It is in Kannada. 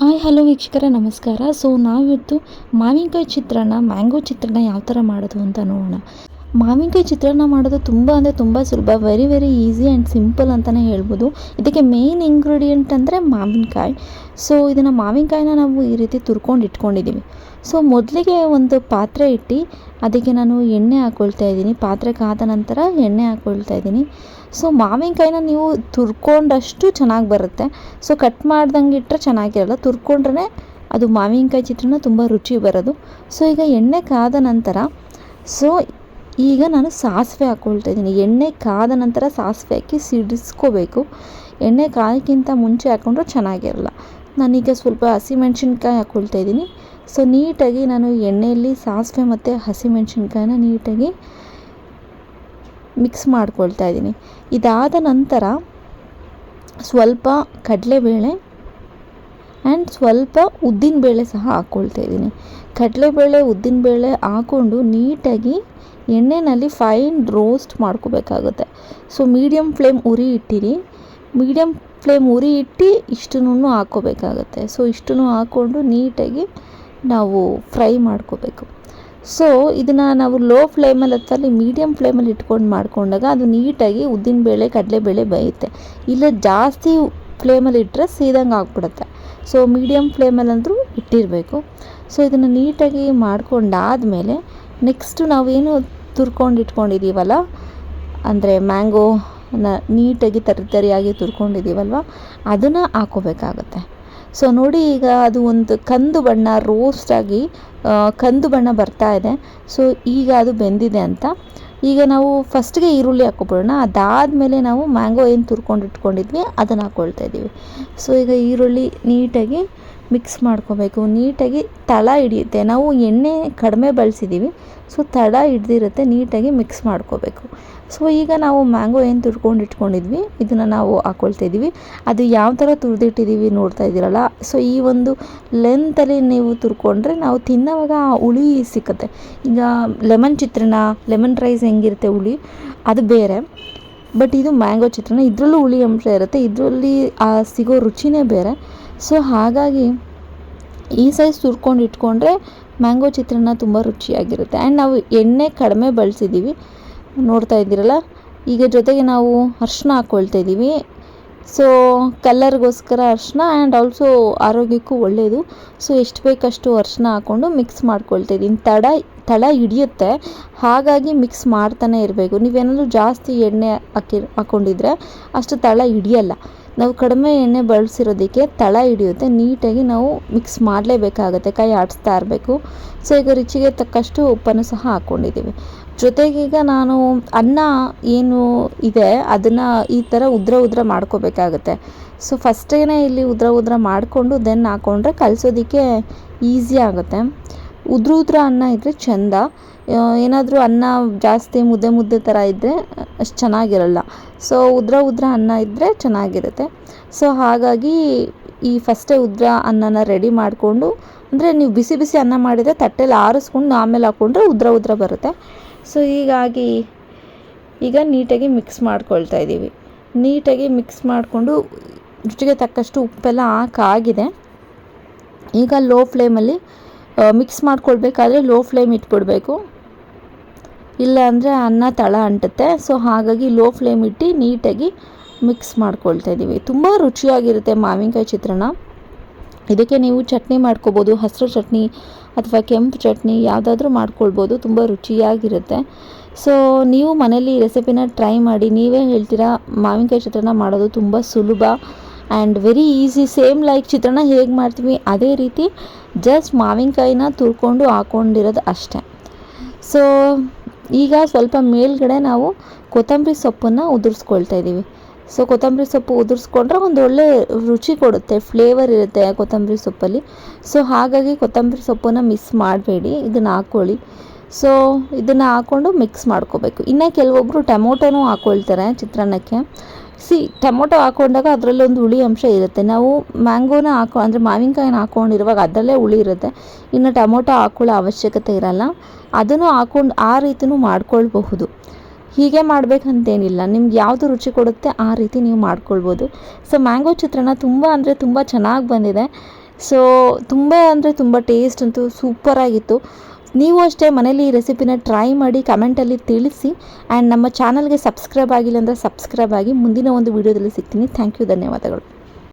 ಹಾಯ್, ಹಲೋ ವೀಕ್ಷಕರ, ನಮಸ್ಕಾರ. ಸೊ, ನಾವಿವತ್ತು ಮಾವಿನಕಾಯಿ ಚಿತ್ರಾನ್ನ, ಮ್ಯಾಂಗೋ ಚಿತ್ರಾನ್ನ ಯಾವ ಥರ ಮಾಡೋದು ಅಂತ ನೋಡೋಣ. ಮಾವಿನಕಾಯಿ ಚಿತ್ರಾನ್ನ ಮಾಡೋದು ತುಂಬ ಅಂದರೆ ತುಂಬ ಸುಲಭ very very easy and simple ಅಂತಲೇ ಹೇಳ್ಬೋದು. ಇದಕ್ಕೆ ಮೇಯ್ನ್ ಇಂಗ್ರೀಡಿಯೆಂಟ್ ಅಂದರೆ ಮಾವಿನಕಾಯಿ. ಸೊ ಇದನ್ನು ಮಾವಿನಕಾಯಿನ ನಾವು ಈ ರೀತಿ ತುರ್ಕೊಂಡು ಇಟ್ಕೊಂಡಿದ್ದೀವಿ ಸೊ ಮೊದಲಿಗೆ ಒಂದು ಪಾತ್ರೆ ಇಟ್ಟು ಅದಕ್ಕೆ ನಾನು ಎಣ್ಣೆ ಹಾಕ್ಕೊಳ್ತಾ ಇದ್ದೀನಿ. ಪಾತ್ರೆ ಕಾದ ನಂತರ ಎಣ್ಣೆ ಹಾಕ್ಕೊಳ್ತಾ ಇದ್ದೀನಿ. ಸೊ ಮಾವಿನಕಾಯಿನ ನೀವು ತುರ್ಕೊಂಡಷ್ಟು ಚೆನ್ನಾಗಿ ಬರುತ್ತೆ. ಸೊ ಕಟ್ ಮಾಡ್ದಂಗೆ ಇಟ್ಟರೆ ಚೆನ್ನಾಗಿರಲ್ಲ. ತುರ್ಕೊಂಡ್ರೆ ಅದು ಮಾವಿನಕಾಯಿ ಚಿತ್ರನ ತುಂಬ ರುಚಿ ಬರೋದು. ಸೊ ಈಗ ಎಣ್ಣೆ ಕಾದ ನಂತರ ಸೊ ಈಗ ನಾನು ಸಾಸಿವೆ ಹಾಕ್ಕೊಳ್ತಾ ಇದ್ದೀನಿ. ಎಣ್ಣೆ ಕಾದ ನಂತರ ಸಾಸಿವೆ ಹಾಕಿ ಸಿಡಿಸ್ಕೋಬೇಕು. ಎಣ್ಣೆ ಕಾಯಕ್ಕಿಂತ ಮುಂಚೆ ಹಾಕ್ಕೊಂಡ್ರೆ ಚೆನ್ನಾಗಿರಲ್ಲ. ನಾನೀಗ ಸ್ವಲ್ಪ ಹಸಿಮೆಣ್ಸಿನ್ಕಾಯಿ ಹಾಕ್ಕೊಳ್ತಾ ಇದ್ದೀನಿ. ಸೊ ನೀಟಾಗಿ ನಾನು ಎಣ್ಣೆಯಲ್ಲಿ ಸಾಸಿವೆ ಮತ್ತು ಹಸಿಮೆಣ್ಸಿನ್ಕಾಯಿನ ನೀಟಾಗಿ ಮಿಕ್ಸ್ ಮಾಡ್ಕೊಳ್ತಾ ಇದ್ದೀನಿ. ಇದಾದ ನಂತರ ಸ್ವಲ್ಪ ಕಡಲೆಬೇಳೆ ಆ್ಯಂಡ್ ಸ್ವಲ್ಪ ಉದ್ದಿನಬೇಳೆ ಸಹ ಹಾಕ್ಕೊಳ್ತಾ ಇದ್ದೀನಿ. ಕಡಲೆಬೇಳೆ ಉದ್ದಿನಬೇಳೆ ಹಾಕ್ಕೊಂಡು ನೀಟಾಗಿ ಎಣ್ಣೆಯಲ್ಲಿ ಫೈನ್ ರೋಸ್ಟ್ ಮಾಡ್ಕೋಬೇಕಾಗುತ್ತೆ. ಸೊ ಮೀಡಿಯಮ್ ಫ್ಲೇಮ್ ಉರಿ ಇಟ್ಟಿರಿ. ಮೀಡಿಯಮ್ ಫ್ಲೇಮ್ ಉರಿ ಇಟ್ಟು ಇಷ್ಟನ್ನು ಹಾಕ್ಕೋಬೇಕಾಗತ್ತೆ ಸೊ ಇಷ್ಟನ್ನು ಹಾಕ್ಕೊಂಡು ನೀಟಾಗಿ ನಾವು ಫ್ರೈ ಮಾಡ್ಕೋಬೇಕು. ಸೊ ಇದನ್ನು ನಾವು ಲೋ ಫ್ಲೇಮಲ್ಲಿ ಅಥವಾ ಮೀಡಿಯಮ್ ಫ್ಲೇಮಲ್ಲಿ ಇಟ್ಕೊಂಡು ಮಾಡ್ಕೊಂಡಾಗ ಅದು ನೀಟಾಗಿ ಉದ್ದಿನಬೇಳೆ ಕಡಲೆಬೇಳೆ ಬೇಯುತ್ತೆ. ಇಲ್ಲ ಜಾಸ್ತಿ ಫ್ಲೇಮಲ್ಲಿ ಇಟ್ಟರೆ ಸೀದಂಗೆ ಆಗ್ಬಿಡುತ್ತೆ. ಸೊ ಮೀಡಿಯಮ್ ಫ್ಲೇಮಲ್ಲಂತೂ ಇಟ್ಟಿರಬೇಕು. ಸೊ ಇದನ್ನು ನೀಟಾಗಿ ಮಾಡ್ಕೊಂಡಾದಮೇಲೆ ನೆಕ್ಸ್ಟು ನಾವೇನು ತುರ್ಕೊಂಡು ಇಟ್ಕೊಂಡಿದ್ದೀವಲ್ಲ ಅಂದರೆ ಮ್ಯಾಂಗೋನ ನೀಟಾಗಿ ತರಿತರಿಯಾಗಿ ತುರ್ಕೊಂಡಿದ್ದೀವಲ್ವ ಅದನ್ನು ಹಾಕೋಬೇಕಾಗತ್ತೆ. ಸೊ ನೋಡಿ ಈಗ ಅದು ಒಂದು ಕಂದು ಬಣ್ಣ ರೋಸ್ಟಾಗಿ ಕಂದು ಬಣ್ಣ ಬರ್ತಾ ಇದೆ. ಸೊ ಈಗ ಅದು ಬೆಂದಿದೆ ಅಂತ. ಈಗ ನಾವು ಫಸ್ಟ್ಗೆ ಈರುಳ್ಳಿ ಹಾಕ್ಕೊಬಿಡೋಣ ಅದಾದಮೇಲೆ ನಾವು ಮ್ಯಾಂಗೋ ಏನು ತುರ್ಕೊಂಡು ಇಟ್ಕೊಂಡಿದ್ವಿ, ಅದನ್ನು ಹಾಕ್ಕೊಳ್ತಾ ಇದ್ದೀವಿ ಸೊ ಈಗ ಈರುಳ್ಳಿ ನೀಟಾಗಿ ಮಿಕ್ಸ್ ಮಾಡ್ಕೋಬೇಕು. ನೀಟಾಗಿ ತಳ ಹಿಡಿಯುತ್ತೆ. ನಾವು ಎಣ್ಣೆ ಕಡಿಮೆ ಬಳಸಿದ್ದೀವಿ ಸೊ ತಳ ಹಿಡ್ದಿರುತ್ತೆ. ನೀಟಾಗಿ ಮಿಕ್ಸ್ ಮಾಡ್ಕೋಬೇಕು. ಸೊ ಈಗ ನಾವು ಮ್ಯಾಂಗೋ ಏನು ತುರ್ಕೊಂಡು ಇಟ್ಕೊಂಡಿದ್ವಿ? ಇದನ್ನು ನಾವು ಹಾಕ್ಕೊಳ್ತಾ ಇದ್ದೀವಿ. ಅದು ಯಾವ ಥರ ತುರಿದಿಟ್ಟಿದ್ದೀವಿ ನೋಡ್ತಾ ಇದ್ದೀರಲ್ಲ? ಸೊ ಈ ಒಂದು ಲೆಂತಲ್ಲಿ ನೀವು ತುರ್ಕೊಂಡ್ರೆ ನಾವು ತಿನ್ನೋವಾಗ ಹುಳಿ ಸಿಕ್ಕತ್ತೆ. ಈಗ ಲೆಮನ್ ಚಿತ್ರಾನ್ನ ಲೆಮನ್ ರೈಸ್ ಹೆಂಗಿರುತ್ತೆ ಹುಳಿ? ಅದು ಬೇರೆ. ಬಟ್ ಇದು ಮ್ಯಾಂಗೋ ಚಿತ್ರಾನ್ನ. ಇದರಲ್ಲೂ ಹುಳಿ ಅಂಶ ಇರುತ್ತೆ. ಇದರಲ್ಲಿ ಸಿಗೋ ರುಚಿನೇ ಬೇರೆ. ಸೊ ಹಾಗಾಗಿ ಈ ಸೈಜ್ ತುರ್ಕೊಂಡು ಇಟ್ಕೊಂಡ್ರೆ ಮ್ಯಾಂಗೋ ಚಿತ್ರಾನ್ನ ತುಂಬ ರುಚಿಯಾಗಿರುತ್ತೆ. ಆ್ಯಂಡ್ ನಾವು ಎಣ್ಣೆ ಕಡಿಮೆ ಬಳಸಿದ್ದೀವಿ ನೋಡ್ತಾ ಇದ್ದೀರಲ್ಲ? ಈಗ ಜೊತೆಗೆ ನಾವು ಅರ್ಶಿನ ಹಾಕ್ಕೊಳ್ತಾ ಇದ್ದೀವಿ. ಸೊ ಕಲ್ಲರ್ಗೋಸ್ಕರ ಅರ್ಶಿನ ಆ್ಯಂಡ್ ಆಲ್ಸೋ ಆರೋಗ್ಯಕ್ಕೂ ಒಳ್ಳೆಯದು ಸೊ ಎಷ್ಟು ಬೇಕಷ್ಟು ಅರ್ಶಿನ ಹಾಕ್ಕೊಂಡು ಮಿಕ್ಸ್ ಮಾಡ್ಕೊಳ್ತಾ ಇದ್ದೀನಿ. ತಡ, ತಳ ಹಿಡಿಯುತ್ತೆ. ಹಾಗಾಗಿ ಮಿಕ್ಸ್ ಮಾಡ್ತಾನೆ ಇರಬೇಕು. ನೀವೇನಾದರೂ ಜಾಸ್ತಿ ಎಣ್ಣೆ ಹಾಕಿ ಹಾಕ್ಕೊಂಡಿದ್ರೆ ಅಷ್ಟು ತಳ ಹಿಡಿಯಲ್ಲ. ನಾವು ಕಡಿಮೆ ಎಣ್ಣೆ ಬಳಸಿರೋದಕ್ಕೆ ತಳ ಹಿಡಿಯುತ್ತೆ. ನೀಟಾಗಿ ನಾವು ಮಿಕ್ಸ್ ಮಾಡಲೇಬೇಕಾಗುತ್ತೆ, ಕೈ ಆಡಿಸ್ತಾ ಇರಬೇಕು. ಸೊ ಈಗ ರುಚಿಗೆ ತಕ್ಕಷ್ಟು ಉಪ್ಪನ್ನು ಸಹ ಹಾಕ್ಕೊಂಡಿದ್ದೀವಿ ಜೊತೆಗೀಗ ನಾನು ಅನ್ನ ಏನು ಇದೆ, ಅದನ್ನು ಈ ಥರ ಉದ್ರ ಉದ್ರ ಮಾಡ್ಕೋಬೇಕಾಗತ್ತೆ. ಸೊ ಫಸ್ಟೇ ಇಲ್ಲಿ ಉದ್ರ ಉದ್ರ ಮಾಡಿಕೊಂಡು ದೆನ್ ಹಾಕ್ಕೊಂಡ್ರೆ ಕಲಿಸೋದಕ್ಕೆ ಈಸಿ ಆಗುತ್ತೆ. ಉದ್ರ ಉದ್ರ ಅನ್ನ ಇದ್ದರೆ ಚೆಂದ. ಏನಾದರೂ ಅನ್ನ ಜಾಸ್ತಿ ಮುದ್ದೆ ಮುದ್ದೆ ಥರ ಇದ್ದರೆ ಅಷ್ಟು ಚೆನ್ನಾಗಿರಲ್ಲ. ಸೊ ಉದ್ರ ಉದ್ರ ಅನ್ನ ಇದ್ದರೆ ಚೆನ್ನಾಗಿರುತ್ತೆ. ಸೊ ಹಾಗಾಗಿ ಈ ಫಸ್ಟೇ ಉದ್ರ ಅನ್ನನ ರೆಡಿ ಮಾಡಿಕೊಂಡು, ಅಂದರೆ ನೀವು ಬಿಸಿ ಬಿಸಿ ಅನ್ನ ಮಾಡಿದರೆ ತಟ್ಟೆಲಿ ಆರಿಸ್ಕೊಂಡು ಆಮೇಲೆ ಹಾಕ್ಕೊಂಡ್ರೆ ಉದ್ರ ಉದ್ರ ಬರುತ್ತೆ. ಸೊ ಹೀಗಾಗಿ ಈಗ ನೀಟಾಗಿ ಮಿಕ್ಸ್ ಮಾಡ್ಕೊಳ್ತಾ ಇದ್ದೀವಿ. ನೀಟಾಗಿ ಮಿಕ್ಸ್ ಮಾಡಿಕೊಂಡು ರುಚಿಗೆ ತಕ್ಕಷ್ಟು ಉಪ್ಪೆಲ್ಲ ಹಾಕಾಗಿದೆ ಈಗ ಲೋ ಫ್ಲೇಮಲ್ಲಿ ಮಿಕ್ಸ್ ಮಾಡ್ಕೊಳ್ಬೇಕಾದ್ರೆ ಲೋ ಫ್ಲೇಮ್ ಇಟ್ಬಿಡಬೇಕು. ಇಲ್ಲ ಅಂದರೆ ಅನ್ನ ತಳ ಅಂಟುತ್ತೆ. ಸೊ ಹಾಗಾಗಿ ಲೋ ಫ್ಲೇಮ್ ಇಟ್ಟು ನೀಟಾಗಿ ಮಿಕ್ಸ್ ಮಾಡ್ಕೊಳ್ತಾ ಇದ್ದೀವಿ. ತುಂಬ ರುಚಿಯಾಗಿರುತ್ತೆ ಮಾವಿನಕಾಯಿ ಚಿತ್ರಾನ್ನ ಇದಕ್ಕೆ ನೀವು ಚಟ್ನಿ ಮಾಡ್ಕೋಬೋದು, ಹಸಿರು ಚಟ್ನಿ ಅಥವಾ ಕೆಂಪು ಚಟ್ನಿ ಯಾವುದಾದ್ರೂ ಮಾಡ್ಕೊಳ್ಬೋದು, ತುಂಬ ರುಚಿಯಾಗಿರುತ್ತೆ. ಸೊ ನೀವು ಮನೇಲಿ ರೆಸಿಪಿನ ಟ್ರೈ ಮಾಡಿ, ನೀವೇ ಹೇಳ್ತೀರಾ ಮಾವಿನಕಾಯಿ ಚಿತ್ರಾನ್ನ ಮಾಡೋದು ತುಂಬ ಸುಲಭ. And very easy same like ಚಿತ್ರಾನ್ನ ಹೇಗೆ ಮಾಡ್ತೀವಿ? ಅದೇ ರೀತಿ ಜಸ್ಟ್ ಮಾವಿನಕಾಯಿನ ತುರ್ಕೊಂಡು ಹಾಕ್ಕೊಂಡಿರೋದು ಅಷ್ಟೇ. ಸೊ ಈಗ ಸ್ವಲ್ಪ ಮೇಲ್ಗಡೆ ನಾವು ಕೊತ್ತಂಬರಿ ಸೊಪ್ಪನ್ನು ಉದುರಿಸ್ಕೊಳ್ತಾ ಇದ್ದೀವಿ ಸೊ ಕೊತ್ತಂಬರಿ ಸೊಪ್ಪು ಉದುರಿಸ್ಕೊಂಡ್ರೆ ಒಂದು ಒಳ್ಳೆ ರುಚಿ ಕೊಡುತ್ತೆ ಫ್ಲೇವರ್ ಇರುತ್ತೆ ಕೊತ್ತಂಬರಿ ಸೊಪ್ಪಲ್ಲಿ. ಸೊ ಹಾಗಾಗಿ ಕೊತ್ತಂಬರಿ ಸೊಪ್ಪನ್ನು ಮಿಸ್ ಮಾಡಬೇಡಿ, ಇದನ್ನು ಹಾಕ್ಕೊಳ್ಳಿ ಸೊ ಇದನ್ನು ಹಾಕ್ಕೊಂಡು ಮಿಕ್ಸ್ ಮಾಡ್ಕೋಬೇಕು. ಇನ್ನು ಕೆಲವೊಬ್ಬರು ಟೊಮೊಟೊನೂ ಹಾಕ್ಕೊಳ್ತಾರೆ ಚಿತ್ರಾನ್ನಕ್ಕೆ. ಸಿ ಟೊಮೊಟೊ ಹಾಕೊಂಡಾಗ ಅದರಲ್ಲಿ ಒಂದು ಹುಳಿ ಅಂಶ ಇರುತ್ತೆ. ನಾವು ಮ್ಯಾಂಗೋನ ಹಾಕೋ, ಅಂದರೆ ಮಾವಿನಕಾಯಿನ ಹಾಕ್ಕೊಂಡಿರುವಾಗ ಅದರಲ್ಲೇ ಹುಳಿ ಇರುತ್ತೆ. ಇನ್ನು ಟೊಮೊಟೊ ಹಾಕೊಳ್ಳೋ ಅವಶ್ಯಕತೆ ಇರಲ್ಲ. ಅದನ್ನು ಹಾಕೊಂಡು, ಆ ರೀತಿಯೂ ಮಾಡ್ಕೊಳ್ಬಹುದು. ಹೀಗೆ ಮಾಡಬೇಕಂತೇನಿಲ್ಲ. ನಿಮ್ಗೆ ಯಾವುದು ರುಚಿ ಕೊಡುತ್ತೆ ಆ ರೀತಿ ನೀವು ಮಾಡ್ಕೊಳ್ಬೋದು. ಸೊ ಮ್ಯಾಂಗೋ ಚಿತ್ರಾನ್ನ ತುಂಬ ಅಂದರೆ ತುಂಬ ಚೆನ್ನಾಗಿ ಬಂದಿದೆ. ಸೊ ತುಂಬ ಅಂದರೆ ತುಂಬ ಟೇಸ್ಟ್ ಅಂತೂ ಸೂಪರಾಗಿತ್ತು. ನೀವು ಅಷ್ಟೇ ಮನೇಲಿ ಈ ರೆಸಿಪಿನ ಟ್ರೈ ಮಾಡಿ ಕಮೆಂಟಲ್ಲಿ ತಿಳಿಸಿ ಆ್ಯಂಡ್ ನಮ್ಮ ಚಾನಲ್ಗೆ ಸಬ್ಸ್ಕ್ರೈಬ್ ಆಗಿಲ್ಲ ಅಂದರೆ ಸಬ್ಸ್ಕ್ರೈಬ್ ಆಗಿ ಮುಂದಿನ ಒಂದು ವೀಡಿಯೋದಲ್ಲಿ ಸಿಗ್ತೀನಿ. ಥ್ಯಾಂಕ್ ಯು ಧನ್ಯವಾದಗಳು.